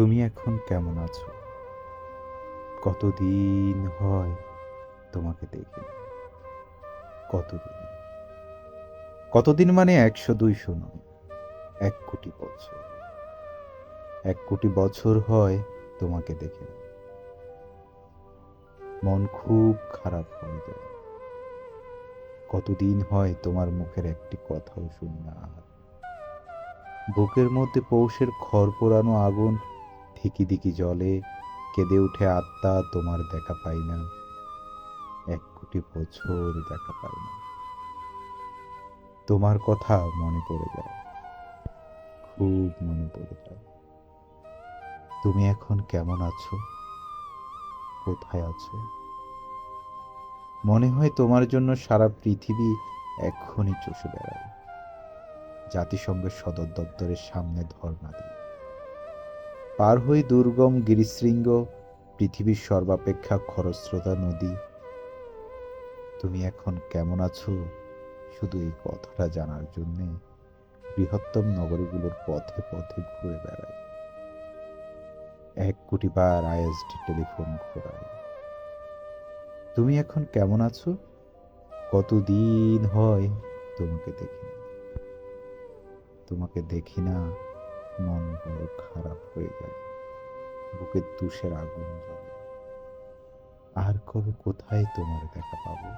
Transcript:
তুমি এখন কেমন আছো? কতদিন হয় তোমাকে দেখি? কতদিন? কতদিন মানে একশো দুইশো নয়, এক কোটি বছর। এক কোটি বছর হয় তোমাকে দেখে। মন খুব খারাপ হয়ে যায়। কতদিন হয় তোমার মুখের একটি কথাও শুনি না। বুকের মধ্যে পৌষের খড় পোড়ানো আগুন ধিকি জলে কেঁদে উঠে আত্মা তোমার দেখা পাই না। এক কোটি বছর দেখা পাই না। তোমার কথা মনে পড়ে যায়। খুব মনে পড়ে যায়। তুমি এখন কেমন আছো? কোথায় আছো? মনে হয় তোমার জন্য সারা পৃথিবী এক্ষুনি চষে বেড়ায়। জাতিসংঘের সদর দপ্তরের সামনে ধর্ণা দিই পার হই দুর্গম গিরিশৃঙ্গ, পৃথিবীর সর্বাপেক্ষা খরস্রোতা নদী। তুমি এখন কেমন আছো? শুধু এই কথাটা জানার জন্যে বৃহত্তম নগরীগুলোর পথে পথে ঘুরে বেড়ায় এক কোটি বার আইএসডি টেলিফোন ঘোরায় তুমি এখন কেমন আছো? কতদিন হয় তোমাকে দেখি না। তোমাকে দেখি না বুকের তুষের আগুন জ্বলে। আর কবে কোথায় তোমার দেখা পাবো?